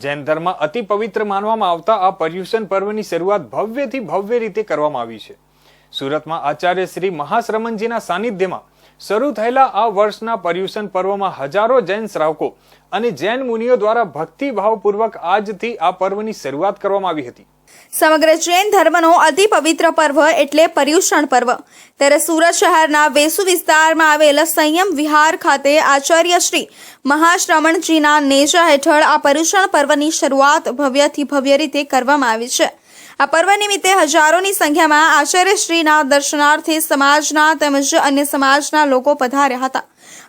જૈન ધર્મ અતિ પવિત્ર માનવામાં આવતા આ પર્યુષણ પર્વની શરૂઆત ભવ્યથી ભવ્ય રીતે કરવામાં આવી છે. સુરતમાં આચાર્ય શ્રી મહાશ્રમણજીના સાનિધ્યમાં શરૂ થયેલા આ વર્ષના પર્યુષણ પર્વમાં હજારો જૈન શ્રાવકો અને જૈન મુનિઓ દ્વારા ભક્તિભાવપૂર્વક આજથી આ પર્વની શરૂઆત કરવામાં આવી હતી. સમગ્ર જૈન ધર્મનો અતિ પવિત્ર પર્વ એટલે પર્યુષણ પર્વ. ત્યારે સુરત શહેરના વેસુ વિસ્તારમાં આવેલ સંયમ વિહાર ખાતે આચાર્ય શ્રી મહાશ્રમણજીના નેજા હેઠળ આ પર્યુષણ પર્વની શરૂઆત ભવ્યથી ભવ્ય રીતે કરવામાં આવી છે. આ પર્વ નિમિત્તે હજારોની સંખ્યામાં આચાર્યશ્રીના દર્શનાર્થે સમાજના તેમજ અન્ય સમાજના લોકો પધાર્યા હતા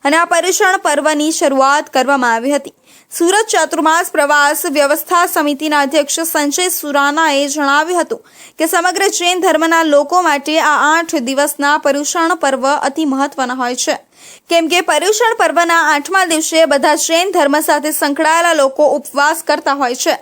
અને આ પર્યુષણ પર્વની શરૂઆત કરવામાં આવી હતી. સુરત ચાતુર્માસ પ્રવાસ વ્યવસ્થા સમિતિના અધ્યક્ષ સંજય સુરાનાએ જણાવ્યું હતું કે સમગ્ર જૈન ધર્મના લોકો માટે આ આઠ દિવસના પર્યુષણ પર્વ અતિ મહત્વના હોય છે. કેમ કે પર્યુષણ પર્વના આઠમા દિવસે બધા જૈન ધર્મ સાથે સંકળાયેલા લોકો ઉપવાસ કરતા હોય છે.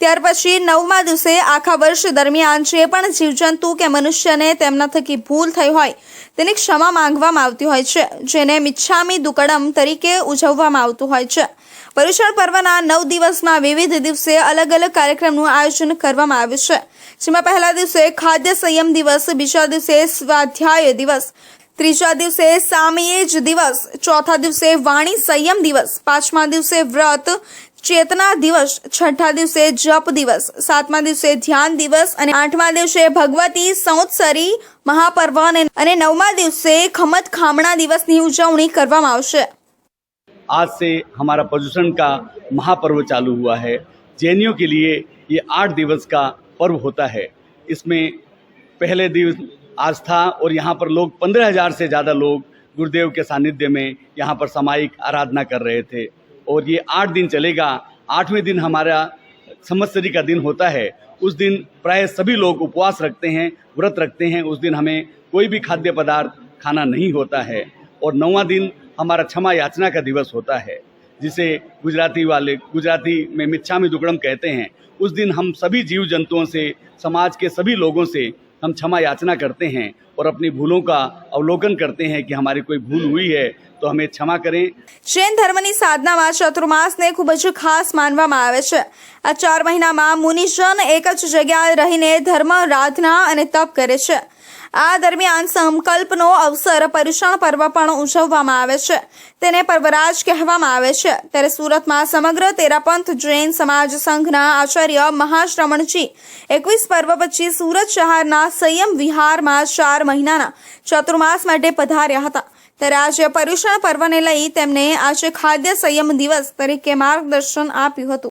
ત્યાર પછી નવમા દિવસે આખા વર્ષ દરમિયાન જે પણ જીવજંતુ કે મનુષ્યને તેમના થકી ભૂલ થઈ હોય, તેની ક્ષમા માંગવામાં આવતી હોય છે, જેને મિચ્છામી દુકડમ તરીકે ઉજવવામાં આવતું હોય છે. પર્યુષણ પર્વના નવ દિવસમાં વિવિધ દિવસે અલગ અલગ કાર્યક્રમનું આયોજન કરવામાં આવ્યું છે, જેમાં પહેલા દિવસે ખાદ્ય સંયમ દિવસ, બીજા દિવસે સ્વાધ્યાય દિવસ ત્રીજા દિવસે સામયેજ દિવસ ચોથા દિવસે વાણી સંયમ દિવસ પાંચમા દિવસે વ્રત ચેતના દિવસ છઠ્ઠા દિવસે જપ દિવસ સાતમા દિવસે ધ્યાન દિવસ અને આઠમા દિવસે ભગવતી સંવત્સરી મહાપર્વ અને અને નવમા દિવસે ખમત ખામણા દિવસની ઉજવણી કરવામાં આવશે आज से हमारा प्रदूषण का महापर्व चालू हुआ है जैनियों के लिए ये आठ दिवस का पर्व होता है इसमें पहले दिवस आस्था और यहाँ पर लोग पंद्रह हज़ार से ज़्यादा लोग गुरुदेव के सानिध्य में यहाँ पर सामायिक आराधना कर रहे थे। और ये आठ दिन चलेगा। आठवें दिन हमारा संवत्सरी का दिन होता है। उस दिन प्राय सभी लोग उपवास रखते हैं, व्रत रखते हैं। उस दिन हमें कोई भी खाद्य पदार्थ खाना नहीं होता है। और नौवा दिन हमारा क्षमा याचना का दिवस होता है, जिसे गुजराती वाले, गुजराती में मिच्छामी दुकड़म कहते हैं। उस दिन हम सभी जीव जंतुओं से, समाज के सभी लोगों से हम क्षमा याचना करते हैं और अपनी भूलों का अवलोकन करते हैं कि हमारी कोई भूल हुई है તો અમે ક્ષમા કરે જૈન ધર્મની સાધનામાં ચતુર્માસને ખૂબ જ ખાસ માનવામાં આવે છે આ ચાર મહિનામાં મુનિજન એક જ જગ્યાએ રહીને ધર્મ આરાધના અને તપ કરે છે આ દરમિયાન સંકલ્પનો અવસર પર્યુષણ પર્વ પણ ઉજવવામાં આવે છે. તેને પર્વરાજ કહેવામાં આવે છે. ત્યારે સુરતમાં સમગ્ર તેરાપંથ જૈન સમાજ સંઘના આચાર્ય મહાશ્રમણજી એકવીસ પર્વ પછી સુરત શહેરના સંયમ વિહારમાં ચાર મહિનાના ચતુર્માસ માટે પધાર્યા હતા. ત્યારે આજે પર્યુષણ પર્વને લઈ તેમને આજે ખાદ્ય સંયમ દિવસ તરીકે માર્ગદર્શન આપ્યું હતું.